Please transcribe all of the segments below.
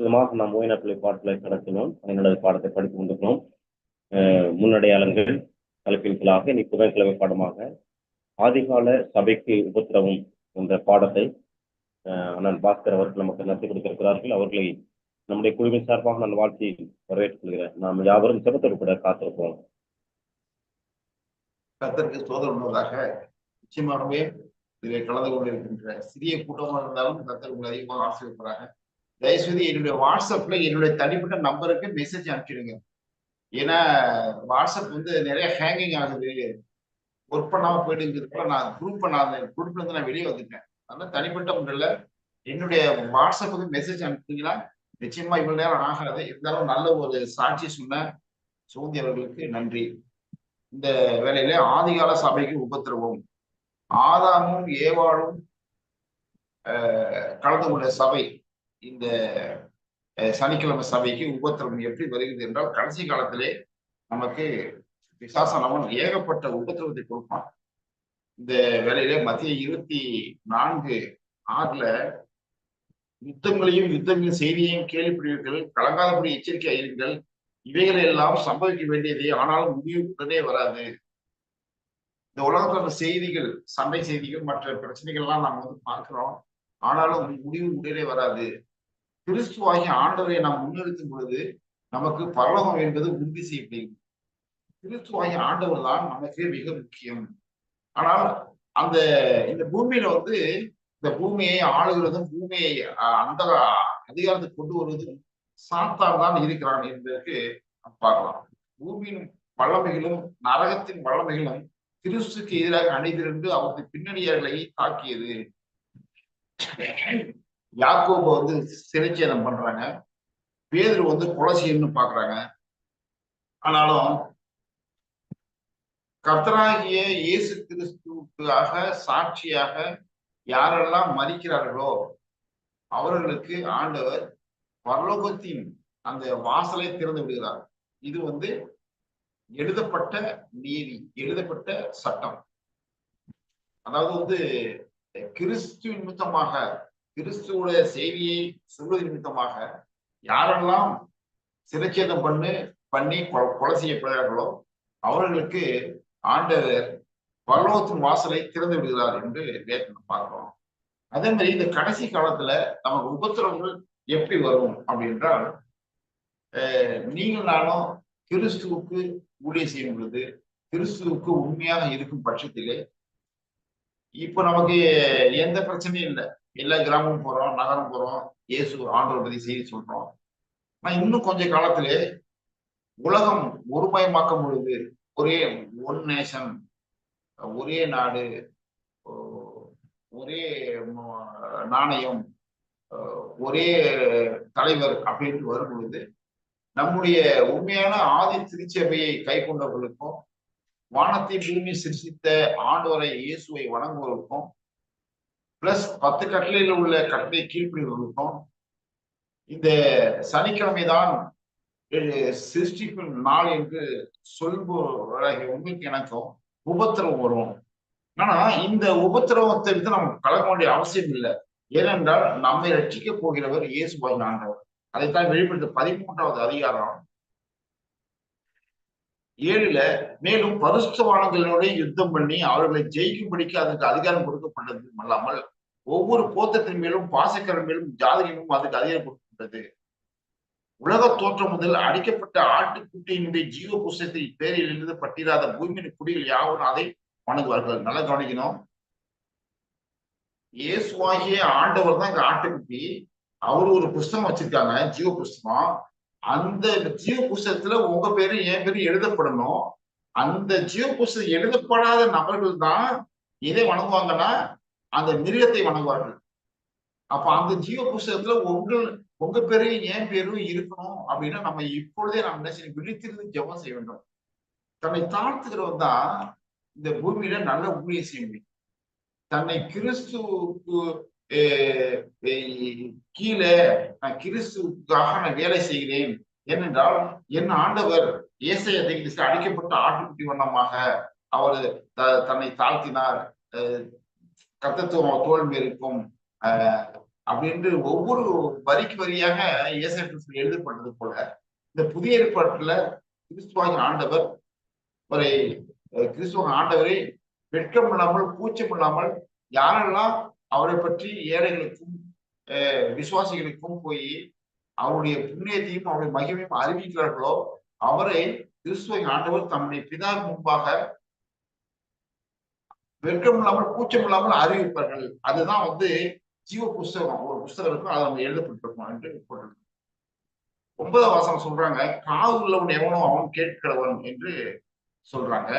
இந்த விதமாக நாம் ஓய்நாட்டிலை பாடலை கடத்தினோம். என்னோட பாடத்தை படித்து கொண்டிருக்கிறோம். அஹ் முன்னடையாளங்கள் தலைப்பின் கீழாக இன்னைக்கு புதன்கிழமை பாடமாக ஆதிகால சபைக்கு உபத்திரவம் என்ற பாடத்தை அண்ணன் பாஸ்கர் அவர்கள் நமக்கு நடத்தி கொடுத்திருக்கிறார்கள். அவர்களை நம்முடைய குழுவின் சார்பாக நான் வாழ்த்தி வரவேற்றுக் கொள்கிறேன். நாம் யாவரும் சிறத்தோடு கூட காத்திருப்போம். கர்த்தருக்கு சோதனை உள்ளதாக நிச்சயமாகவே இதில் கலந்து கொண்டிருக்கின்ற சிறிய கூட்டமாக இருந்தாலும் கர்த்தர் அதிகமாக ஆசிரியப்படுறாங்க தயவுசெய்து என்னுடைய வாட்ஸ்அப்ல என்னுடைய தனிப்பட்ட நம்பருக்கு மெசேஜ் அனுப்பிச்சிடுங்க ஏன்னா வாட்ஸ்அப் வந்து நிறைய ஹேங்கிங் ஆகுது. ஒர்க் பண்ணாம போயிடுங்கிறதுக்குள்ள நான் குரூப் நான் குரூப்ல இருந்து நான் வெளியே வந்துட்டேன். அதனால தனிப்பட்ட முறையில் என்னுடைய வாட்ஸ்அப்புக்கு மெசேஜ் அனுப்பிட்டீங்கன்னா நிச்சயமா இவ்வளவு நேரம் ஆகாது. இருந்தாலும் நல்ல ஒரு சாட்சி சொன்ன சோதி அவர்களுக்கு நன்றி. இந்த வேலையில ஆதிகால சபைக்கு உபத்திரவம். ஆதாமும் ஏவாளும் கலந்து கொண்ட சபை. இந்த சனிக்கிழமை சபைக்கு உபத்திரவம் எப்படி வருகிறது என்றால் கடைசி காலத்திலே நமக்கு விசாசனவன் ஏகப்பட்ட உபத்திரவத்தை கொடுப்பான். இந்த வேலையில மத்திய இருபத்தி நான்கு ஆறுல யுத்தங்களையும் யுத்தங்களின் செய்தியையும் கேள்விப்படுவீர்கள் கலங்காதபடி எச்சரிக்கை இருங்கள் இவைகளை எல்லாம் சம்பவிக்க வேண்டியது ஆனாலும் முடிவு உடனே வராது. இந்த உலகத்துல செய்திகள் சண்டை செய்திகள் மற்ற பிரச்சனைகள் எல்லாம் நாம் வந்து பார்க்கிறோம். ஆனாலும் முடிவு உடனே வராது. கிறிஸ்துவாகிய ஆண்டவரை நாம் முன்னெடுக்கும் பொழுது நமக்கு பரலோகம் என்பது உறுதி செய்யப்படுகிறது கிறிஸ்துவாகிய ஆண்டவர் தான் நமக்கு மிக முக்கியம். ஆனால் அந்த இந்த பூமியில வந்து இந்த பூமியை ஆளுகிறதும் பூமியை அந்த அதிகாரத்தை கொண்டு வருவதும் சாத்தான் தான் இருக்கிறான் என்பதற்கு பார்க்கலாம். பூமியின் வல்லமைகளும் நரகத்தின் வல்லமைகளும் கிறிஸ்துக்கு எதிராக அணிதிரண்டு அவரது பின்னணியர்களை தாக்கியது. யாக்கோப வந்து சிறைச்சேதம் பண்றாங்க. பேதர் வந்து கொலை செய்யணும்னு பாக்குறாங்க. ஆனாலும் கர்த்தராகிய இயேசு கிறிஸ்துக்காக சாட்சியாக யாரெல்லாம் மறிக்கிறார்களோ அவர்களுக்கு ஆண்டவர் பரலோகத்தின் அந்த வாசலை திறந்து விடுகிறார். இது வந்து எழுதப்பட்ட நீதி எழுதப்பட்ட சட்டம். அதாவது வந்து கிறிஸ்து நிமித்தமாக கிறிஸ்துவோட செய்தியை சொல்வது நிமித்தமாக யாரெல்லாம் சிரச்சேதம் பண்ணு பண்ணி கொலை செய்யப்படுகிறார்களோ அவர்களுக்கு ஆண்டவர் பரலோகத்தின் வாசலை திறந்து விடுகிறார் என்று வேதனை பார்க்கிறோம். அதே மாதிரி இந்த கடைசி காலத்துல நமக்கு உபத்திரவங்கள் எப்படி வரும் அப்படின்றால் நீங்கள் நானும் கிறிஸ்துவுக்கு ஊழியம் செய்யும் பொழுது கிறிஸ்துவுக்கு உண்மையாக இருக்கும் பட்சத்திலே இப்போ நமக்கு எந்த பிரச்சனையும் இல்லை. எல்லா கிராமம் போறோம் நகரம் போறோம் இயேசு ஆண்டவர் பத்தி செய்தி சொல்றோம். ஆனா இன்னும் கொஞ்ச காலத்திலே உலகம் ஒருமயமாக்கும் பொழுது ஒரே ஒன் நேஷன் ஒரே நாடு ஒரே நாணயம் ஒரே தலைவர் அப்படின்னு வரும் பொழுது நம்முடைய உண்மையான ஆதி திருச்சபையை கை கொண்டவர்களுக்கும் வானத்தை பூமி சிருஷித்த ஆண்டவரை இயேசுவை வணங்குவதற்கும் பிளஸ் பத்து கட்டளையில் உள்ள கட்டளை கீழ்ப்பிடிவர்களுக்கும் இந்த சனிக்கிழமை தான் சிருஷ்டிப்பின் நாள் என்று சொல்பவராகிய உங்களுக்கு எனக்கும் உபத்திரவம் வரும். ஆனா இந்த உபத்திரவத்தை விட்டு நம்ம கலக்க வேண்டிய அவசியம் இல்லை. ஏனென்றால் நம்மை ரட்சிக்க போகிறவர் இயேசுபாய் ஆண்டவர். அதைத்தான் வெளிப்படுத்த பதிமூன்றாவது அதிகாரம் ஏழுல மேலும் பரிசுத்தவானங்களோட யுத்தம் பண்ணி அவர்களை ஜெயிக்கும்படிக்கு அதுக்கு அதிகாரம் கொடுக்கப்பட்டது அல்லாமல் ஒவ்வொரு போத்தத்தின் மேலும் பாசக்கரன் மேலும் ஜாதகமும் அதுக்கு அதிகாரம் கொடுக்கப்பட்டது. உலக தோற்றம் முதல் அடிக்கப்பட்ட ஆட்டுக்குட்டியினுடைய ஜீவ புஸ்தகத்தை பேரில் இருந்து பட்டிராத பூமியின் குடிகள் யாவும் அதை வணங்குவார்கள். நல்லா கவனிக்கணும். இயேசுவாகிய ஆண்டவர் தான் இங்க ஆட்டுக்குட்டி. அவர் ஒரு புஸ்தகம் வச்சிருக்காங்க ஜீவ புஸ்தகம். அந்த ஜீவ புஸ்தகத்துல உங்க பேரு என் பேரு எழுதப்படணும். அந்த ஜீவ புஸ்தகம் எழுதப்படாத நபர்கள் தான் எதை வணங்குவாங்கன்னா அந்த மிருகத்தை வணங்குவார்கள். அப்ப அந்த ஜீவ புஸ்தகத்துல உங்கள் உங்க பேரும் என் பேரும் இருக்கணும் அப்படின்னா நம்ம இப்பொழுதே நம்ம என்ன விழித்திருந்து ஜெபம் செய்ய வேண்டும். தன்னை தாழ்த்துகிறவன் தான் இந்த பூமியில நல்ல ஊழியம் செய்ய முடியும். தன்னை கிறிஸ்துவுக்கு கீழே நான் கிறிஸ்துவுக்காக நான் வேலை செய்கிறேன். ஏனென்றால் என் ஆண்டவர் ஏசைய அடிக்கப்பட்ட ஆட்டுக்குட்டி வண்ணமாக அவர் தன்னை தாழ்த்தினார். கத்தத்துவம் தோல் மேற்கும் அப்படின்று ஒவ்வொரு வரிக்கு வரியாக இயேசை கிறிஸ்து எழுதப்பட்டது போல இந்த புதிய ஏற்பாட்டுல கிறிஸ்துவாக ஆண்டவர் ஒரு கிறிஸ்துவ ஆண்டவரை வெட்கம் இல்லாமல் கூச்சம் இல்லாமல் யாரெல்லாம் அவரை பற்றி ஏழைகளுக்கும் விசுவாசிகளுக்கும் போய் அவருடைய புண்ணியத்தையும் அவருடைய மகிமையும் அறிவிக்கிறார்களோ அவரை கிறிஸ்துவை ஆண்டவர் தம்முடைய பிதா முன்பாக வெட்கம் இல்லாமல் கூச்சம் இல்லாமல் அறிவிப்பார்கள். அதுதான் வந்து ஜீவ புஸ்தகம். ஒரு புஸ்தகம் இருக்கும் அதை நம்ம எழுதப்பட்டிருக்கோம் என்று போட்டிருக்கோம் ஒன்பதாம் வாசம் சொல்றாங்க காது உள்ளவன் எவனோ அவன் கேட்கிறவன் என்று சொல்றாங்க.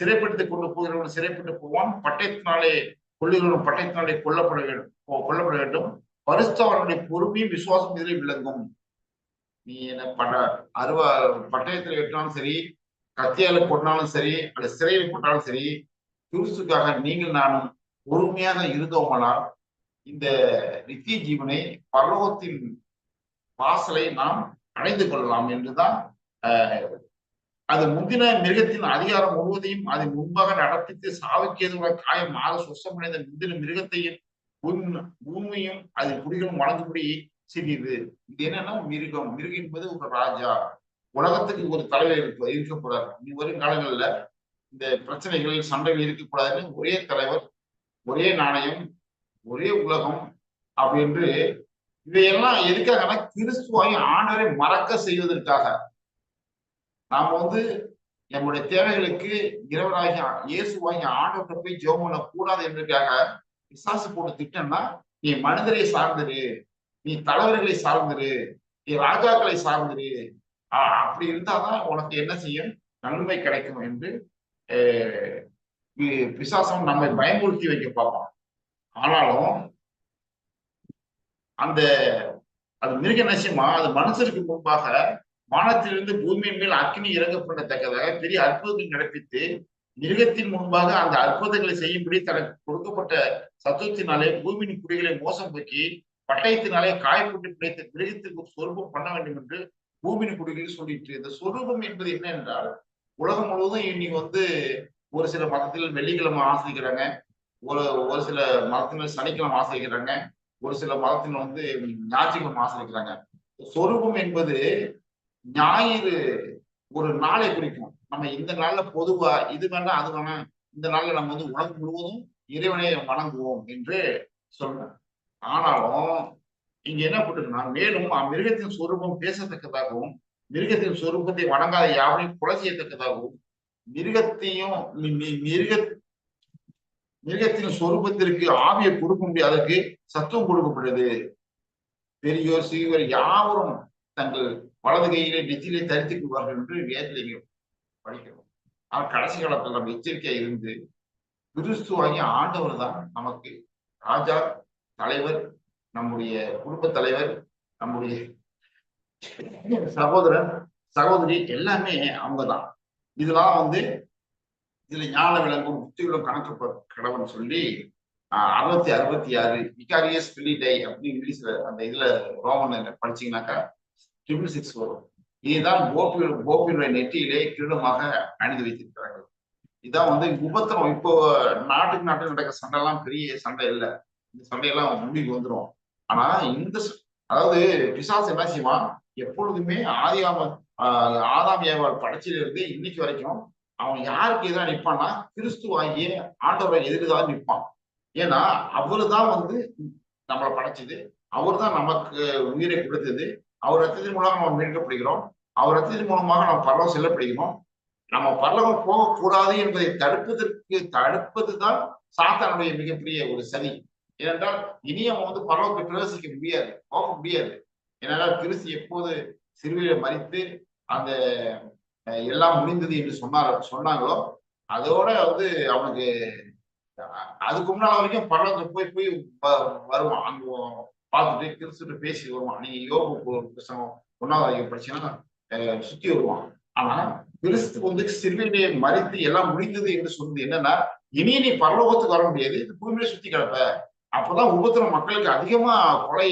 சிறைப்படுத்தி கொண்டு போகிறவன் சிறைப்பட்டு போவான். பட்டயத்தினாலே கொள்ளுகிறவன் பட்டயத்தினாலே கொல்லப்பட வேண்டும் கொல்லப்பட வேண்டும். பரிசுத்தவனுடைய பொறுமையும் விசுவாசம் இதில் விளங்கும். நீ என்ன பட அருவ பட்டயத்தில் வெட்டினாலும் சரி கத்தியால கொண்டாலும் சரி அல்லது சிறையில் போட்டாலும் சரி கிறிஸ்துக்காக நீங்கள் நானும் பொறுமையாக இருந்தோமானால் இந்த நித்திய ஜீவனை பரலோகத்தின் வாசலை நாம் அடைந்து கொள்ளலாம் என்றுதான் அது முந்தின மிருகத்தின் அதிகாரம் முழுவதையும் அதை முன்பாக நடப்பித்து சாவுக்கேதுவ காயம் மாற சொசமடைந்த முந்தின மிருகத்தையும் பூமியும் அது குடிகளும் வழங்கும்படி சிறியது இது என்னன்னா மிருகம். மிருகம் என்பது ஒரு ராஜா. உலகத்துக்கு ஒரு தலைவர் இருக்க இருக்கக்கூடாது. இனி வரும் காலங்கள்ல இந்த பிரச்சனைகள் சண்டைகள் இருக்கக்கூடாதுன்னு ஒரே தலைவர் ஒரே நாணயம் ஒரே உலகம் அப்படின்று இவையெல்லாம் எதுக்காகனா கிறிஸ்துவாய் ஆண்டரை மறக்க செய்வதற்காக. நாம வந்து நம்முடைய தேவைகளுக்கு இரவராகி இயேசுவாகி ஆண்டவர்கிட்ட போய் ஜெபம் பண்ண கூடாது என்றதுக்காக விசாசு போட்டு திட்டம்னா நீ மனிதரை சார்ந்திரு நீ தலைவர்களை சார்ந்திரு நீ ராஜாக்களை சார்ந்தரு அப்படி இருந்தாதான் உனக்கு என்ன செய்யும்? நன்மை கிடைக்கும் என்று பிசாசம் நம்மை பயமுறுத்தி வைக்க பார்ப்பான். ஆனாலும் அந்த அது மிருக நசியமா அது மனுஷருக்கு முன்பாக வானத்திலிருந்து பூமியின் மேல் அக்னி இறங்கப்படத்தக்கதாக பெரிய அற்புதங்கள் நடப்பித்து மிருகத்தின் முன்பாக அந்த அற்புதங்களை செய்யும்படி தனக்கு கொடுக்கப்பட்ட சத்துவத்தினாலே பூமியின் குடிகளை மோசம் போக்கி பட்டயத்தினாலே காயப்பட்டு பிடித்த மிருகத்திற்கு சொரூபம் பண்ண வேண்டும் என்று பூமியின் குடிகளில் சொல்லிட்டு இந்த சொரூபம் என்பது என்ன என்றால் உலகம் முழுவதும் இன்னைக்கு வந்து ஒரு சில மதத்தில் வெள்ளிக்கிழமை ஆசிரிக்கிறாங்க ஒரு ஒரு சில மதத்தினர் சனிக்கிழமை ஆசிரிக்கிறாங்க ஒரு சில மதத்தினர் வந்து ஞாயிற்றுக்கிழமை ஆசிரிக்கிறாங்க சொரூபம் என்பது ஞாயிறு ஒரு நாளை குறிக்கும். நம்ம இந்த நாள்ல பொதுவா இது வேண்டாம் அது வேணாம் இந்த நாள்ல நம்ம வந்து உலகம் முழுவதும் இறைவனை வணங்குவோம் என்று சொல்றேன் ஆனாலும் இங்க என்ன போட்டுருக்குன்னா மேலும் மிருகத்தின் சொரூபம் பேசத்தக்கதாகவும் மிருகத்தின் சொரூபத்தை வணங்காத யாவரையும் கொலை செய்யத்தக்கதாகவும் மிருகத்தையும் மிருக மிருகத்தின் சொரூபத்திற்கு ஆவியை கொடுக்க முடியாதற்கு சத்துவம் கொடுக்கப்படுது. பெரியோர் சிறியோர் யாவரும் தங்கள் வலது கையிலே நெத்திலே தரித்துக் கொள்வார்கள் என்று வேதத்தில் படிக்கிறோம். ஆனால் கடைசி காலத்தில் நம்ம எச்சரிக்கையா இருந்து கிறிஸ்துவாகிய ஆண்டவர் தான் நமக்கு ராஜா தலைவர் நம்முடைய குடும்ப தலைவர் நம்முடைய சகோதரன் சகோதரி எல்லாமே அவங்க தான். இதெல்லாம் வந்து இதுல ஞான விளங்கும் புத்திகளும் கணக்கு கடவுள் சொல்லி அறுபத்தி அறுபத்தி ஆறு விகாரியஸ் பிலிடை அப்படின்னு இங்கிலீஷ்ல அந்த இதுல ரோமன் படிச்சீங்கன்னாக்கா ட்ரிபிள் சிக்ஸ் வரும். இதுதான் கோபி கோபியுடைய நெற்றியிலே கிரீடமாக அணிந்து வைத்திருக்கிறார்கள். இதான் வந்து உபத்திரம். இப்போ நாட்டுக்கு நாட்டுக்கு நடக்கிற சண்டைலாம் பெரிய சண்டை இல்லை. இந்த சண்டையெல்லாம் முடிவுக்கு வந்துடும் ஆனா இந்த அதாவது பிசாஸ் என்ன செய்வான்? எப்பொழுதுமே ஆதியாம ஆதாம் ஏவாள் படைச்சில இருந்து இன்னைக்கு வரைக்கும் அவன் யாருக்கு எதிராக நிற்பான்னா கிறிஸ்துவாகிய ஆண்டவரை எதிர்தான் நிற்பான். ஏன்னா அவரு தான் வந்து நம்மளை படைச்சது. அவர் தான் நமக்கு உயிரை கொடுத்தது. அவர் ரத்தத்தின் மூலமாக நம்ம மீட்கப்படுகிறோம். அவர் ரத்தத்தின் மூலமாக நம்ம பரலகம் செல்லப்படுகிறோம். நம்ம பரலகம் போகக்கூடாது என்பதை தடுப்பதற்கு தடுப்பது தான் சாத்தானுடைய மிகப்பெரிய ஒரு சதி. ஏனென்றால் இனி அவன் வந்து பரலோகத்தை பிரவேசிக்க முடியாது போக முடியாது. ஏனென்றால் கிறிஸ்து எப்போது சிறுவையில மறித்து அந்த எல்லாம் முடிந்தது என்று சொன்னார் சொன்னாங்களோ அதோட வந்து அவனுக்கு அதுக்கு முன்னால் வரைக்கும் பரலோகத்துக்கு போய் போய் வருவான். அங்க பார்த்துட்டு கிறிஸ்துட்டு பேசி வருவான். நீங்க யோக ஒன்னாவது வரைக்கும் படிச்சீங்கன்னா சுத்தி வருவான். ஆனா கிறிஸ்து வந்து சிறுவினை மறித்து எல்லாம் முடிந்தது என்று சொன்னது என்னன்னா இனி நீ பரலோகத்துக்கு வர முடியாது. இந்த பூமியில சுத்தி கிடப்ப. அப்பதான் உபத்திரம் மக்களுக்கு அதிகமா கொலை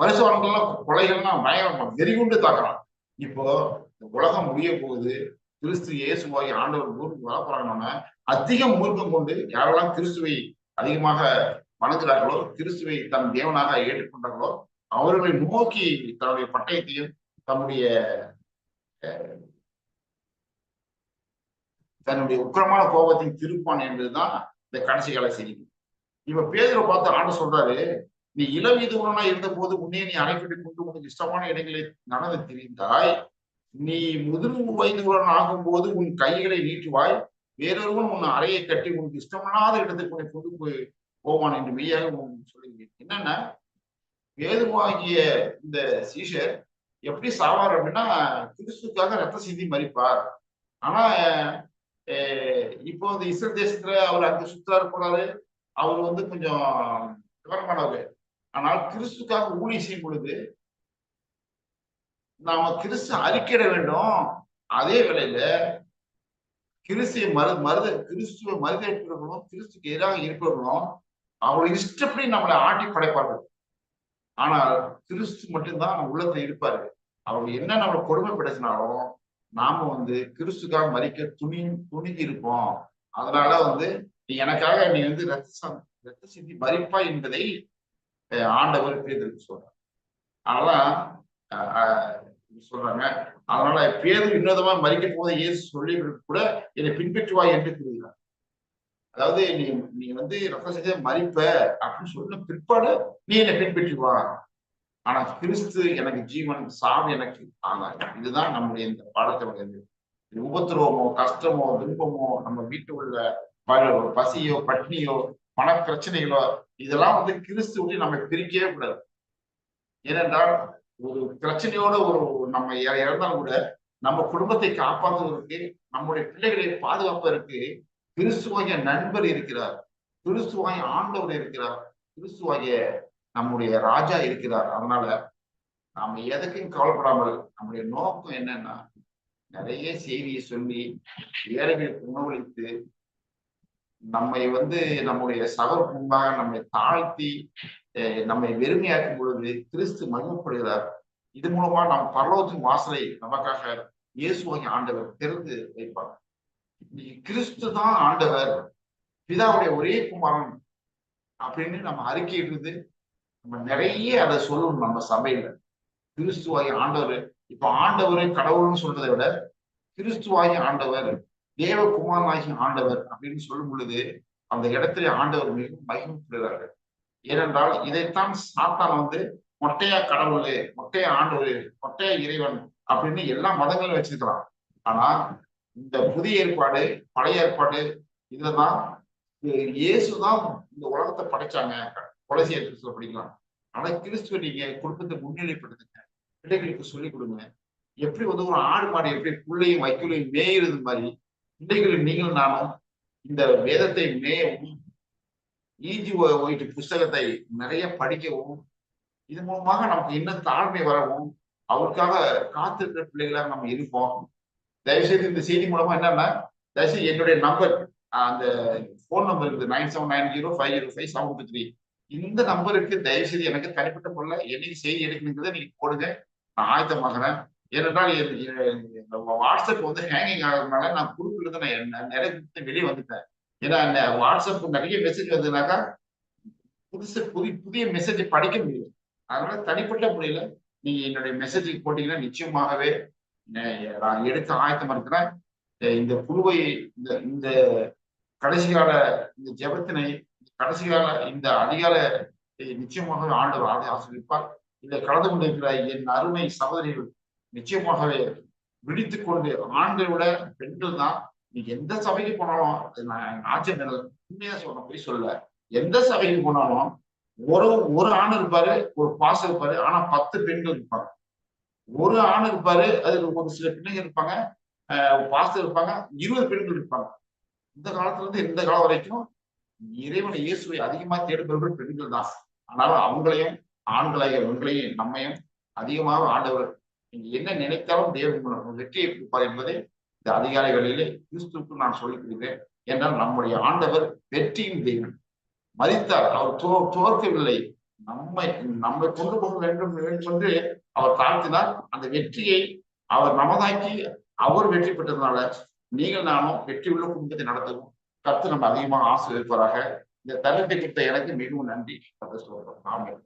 பரிசோதனைகள்லாம் கொலைகள்லாம் பயங்கரமா வெறிகுண்டு தாக்குறான் இப்போ உலகம் முடிய போகுது. கிறிஸ்து இயேசுவாகி ஆண்டவர் ஊருக்கு வரப்போறாங்கன்னா அதிகம் மூர்க்கம் கொண்டு யாரெல்லாம் கிறிஸ்துவை அதிகமாக வணங்குகிறார்களோ கிறிஸ்துவை தன் தேவனாக ஏற்றுக்கொண்டார்களோ அவர்களை நோக்கி தன்னுடைய பட்டயத்தையும் தன்னுடைய தன்னுடைய உக்கிரமான கோபத்தையும் திருப்பான் என்பதுதான் இந்த கடைசி கால செய்தி. இப்ப பேதுரை பார்த்து ஆண்டு சொல்றாரு நீ இளவீதுவனா இருந்த போது உன்னே நீ அணைப்பிட்டு கொண்டு உனக்கு இஷ்டமான இடங்களை நடந்து திரிந்தாய். நீ முதிர்வு வயதுடன் ஆகும்போது உன் கைகளை நீட்டுவாய். வேறொருவன் உன் அறையை கட்டி உனக்கு இஷ்டமில்லாத இடத்துக்கு உன்னை கொண்டு போய் போவான் என்று மெய்யாக உனக்கு சொல்லுகிறேன் என்னன்னா வேதுவாகிய இந்த சீஷர் எப்படி சாவார் அப்படின்னா கிறிஸ்துக்காக ரத்த சிந்தி மறிப்பார் ஆனா இப்போ இந்த இஸ்ரேல் தேசத்துல அவர் அங்க சுத்தா போனாரு. அவர் வந்து கொஞ்சம் விவரமானவர் ஆனால் கிறிஸ்துக்காக ஊழி செய்யும் பொழுது நாம கிறிஸ்து அறிக்கையிட வேண்டும். அதே வேளையில கிறிஸ்துவை மறு மருத கிறிஸ்துவை மறுதேற்பவர்களும் கிறிஸ்துக்கு எதிராக இருப்பவர்களும் அவருடைய இஷ்டப்படி நம்மளை ஆட்டி படைப்பார்கள். ஆனால் கிறிஸ்து மட்டும்தான் உள்ளத்தை இருப்பாரு. அவங்க என்ன நம்மளை கொடுமைப்படுத்தினாலும் நாம வந்து கிறிஸ்துக்காக மறிக்க துணி துணிஞ்சு இருப்போம். அதனால வந்து நீ எனக்காக நீ வந்து ரத்த ரத்த சிந்தி மறிப்பா என்பதை ஆண்டவர் பேதருக்கு சொல்றார். அதனால சொல்றாங்க. அதனால பேதர் வினோதமா மறிக்க போதை ஏசு சொல்லி கூட என்னை பின்பற்றுவாய் என்று கூறுகிறார். அதாவது நீ நீ வந்து ரத்தம் செஞ்ச மறிப்ப அப்படின்னு சொன்ன பிற்பாடு நீ என்னை பின்பற்றுவா ஆனா கிறிஸ்து எனக்கு ஜீவன் சாமி எனக்கு ஆகாது இதுதான் நம்முடைய இந்த பாடத்தினுடைய உபத்திரவமோ கஷ்டமோ துன்பமோ நம்ம வீட்டு உள்ள பசியோ பட்னியோ பண பிரச்சனைகளோ இதெல்லாம் வந்து கிறிஸ்து வந்து நம்ம பிரிக்கவே கூடாது. ஏனென்றால் ஒரு பிரச்சனையோட ஒரு நம்ம இறந்தாலும் கூட நம்ம குடும்பத்தை காப்பாற்றுவதற்கு நம்முடைய பிள்ளைகளை பாதுகாப்பதற்கு கிறிஸ்துவாகிய நண்பர் இருக்கிறார். கிறிஸ்துவாகிய ஆண்டவர் இருக்கிறார். கிறிஸ்துவாகிய நம்முடைய ராஜா இருக்கிறார். அதனால நாம எதுக்கும் கவலைப்படாமல் நம்முடைய நோக்கம் என்னன்னா நிறைய செய்தியை சொல்லி ஏழைகளுக்கு உணவளித்து நம்மை வந்து நம்முடைய சகர் முன்பாக நம்மை தாழ்த்தி அஹ், நம்மை வெறுமையாக்கும் பொழுது கிறிஸ்து மகிமப்படுகிறார். இது மூலமா நாம் பரலோகத்தின் வாசலை நமக்காக இயேசுவாகி ஆண்டவர் திறந்து வைப்பார். கிறிஸ்து தான் ஆண்டவர். பிதாவுடைய ஒரே குமாரன். அப்படின்னு நம்ம அறிக்கையிடுறது நம்ம நிறைய அதை சொல்லணும் நம்ம சபையில. கிறிஸ்துவாகி ஆண்டவர் இப்ப ஆண்டவர் கடவுள்னு சொல்றதை விட கிறிஸ்துவாகி ஆண்டவர் தேவகுமாரனாகி ஆண்டவர் அப்படின்னு சொல்லும் பொழுது அந்த இடத்துல ஆண்டவர் மிகவும் மகிமைப்படுகிறார்கள் ஏனென்றால் இதைத்தான் சாத்தான் வந்து மொட்டையா கடவுள் மொட்டையா ஆண்டவர் மொட்டையா இறைவன் அப்படின்னு எல்லா மதங்களும் வச்சிருக்கலாம் ஆனா இந்த புதிய ஏற்பாடு பழைய ஏற்பாடு இதுதான் இயேசுதான் இந்த உலகத்தை படைச்சாங்க. கொலைசி ஏற்று படிக்கலாம் ஆனா கிறிஸ்துவ நீங்க குடும்பத்தை முன்னிலைப்படுத்துங்க. பிள்ளைகளுக்கு சொல்லிக் கொடுங்க. எப்படி வந்து ஒரு ஆடு மாடு எப்படி புள்ளையும் வைக்கலையும் மேயிறது மாதிரி பிள்ளைகளும் நீங்களும் நானும் இந்த வேதத்தை மேயவும் ஈஜி ஒயிட்டு புஸ்தகத்தை நிறைய படிக்கவும் இது மூலமாக நமக்கு இன்னும் தாழ்மை வரவும் அவருக்காக காத்திருக்கிற பிள்ளைகளாக நம்ம இருப்போம். தயவுசெய்து இந்த செய்தி மூலமா என்னன்னா தயவுசெய்து என்னுடைய நம்பர் அந்த ஃபோன் நம்பர் இருக்குது nine seven nine zero five zero five seven two three இந்த நம்பருக்கு தயவுசெய்து எனக்கு தனிப்பட்ட முறையில் என்னைக்கு செய்தி எடுக்கணுங்கிறத நீங்க போடுங்க. நான் ஆயத்தமாகிறேன். ஏனென்றால் வாட்ஸ்அப் வந்து ஹேங்கிங் ஆகிறதுனால நான் குரூப்ல இருந்து நான் என்ன- நிறைய வெளியே வந்துட்டேன். ஏன்னா வாட்ஸ்அப் நிறைய மெசேஜ் வந்ததுனாக்கா புதுசு புதிய புதிய மெசேஜை படிக்க முடியும். அதனால தனிப்பட்ட முறையில நீங்க என்னுடைய மெசேஜுக்கு போட்டீங்கன்னா நிச்சயமாகவே நான் எடுக்க ஆயத்தமா இருக்கிறேன் இந்த குழுவை இந்த இந்த கடைசி கால இந்த ஜெபத்தினை கடைசி கால இந்த அதிகால நிச்சயமாகவே ஆண்டவர் ஆதி ஆசிரியப்பார் இதை கலந்து கொண்டிருக்கிற என் அருமை சகோதரிகள் நிச்சயமாகவே விழித்துக் கொண்டு ஆண்களை விட பெண்கள் தான். நீ எந்த சபைக்கு போனாலும் அது ஆச்சரியம் உண்மையா சொல்ல போய் சொல்ல எந்த சபைக்கு போனாலும் ஒரு ஒரு ஆண் இருப்பாரு ஒரு பாசம் இருப்பாரு ஆனா பத்து பெண்கள் இருப்பாங்க. ஒரு ஆண் இருப்பாரு அதுல ஒரு சில பெண்ணுங்க இருப்பாங்க பாஸ்டர் இருப்பாங்க இருபது பெண்கள் இருப்பாங்க. இந்த காலத்துல இருந்து இந்த காலம் வரைக்கும் இறைவனை இயேசுவை அதிகமா தேடுபவர்கள் பெண்கள் தான். ஆனாலும் அவங்களையும் ஆண்களையும் பெண்களையும் நம்மையும் அதிகமாக ஆண்டவர் நீங்க என்ன நினைத்தாலும் தேவன் வெற்றியை கொடுப்பார் என்பதை இந்த அதிகாலை வேளையிலே கிறிஸ்துவுக்கு நான் சொல்லிக் கொடுக்கிறேன். என்றால் நம்முடைய ஆண்டவர் வெற்றியின் தெய்வன் மறித்தார் அவர் தோ தோற்கவில்லை நம்மை நம்மை கொண்டு போக வேண்டும் என்று அவர் தாழ்த்தினார். அந்த வெற்றியை அவர் நமதாக்கி அவர் வெற்றி பெற்றதுனால நீங்கள் நானும் வெற்றி உள்ள குடும்பத்தை நடத்தவும் கத்து நம்ம அதிகமாக ஆசீர்வதிப்பாராக. இந்த தலைப்பை கொடுத்த எனக்கு மிகவும் நன்றி. சொல்றோம் ஆமாம்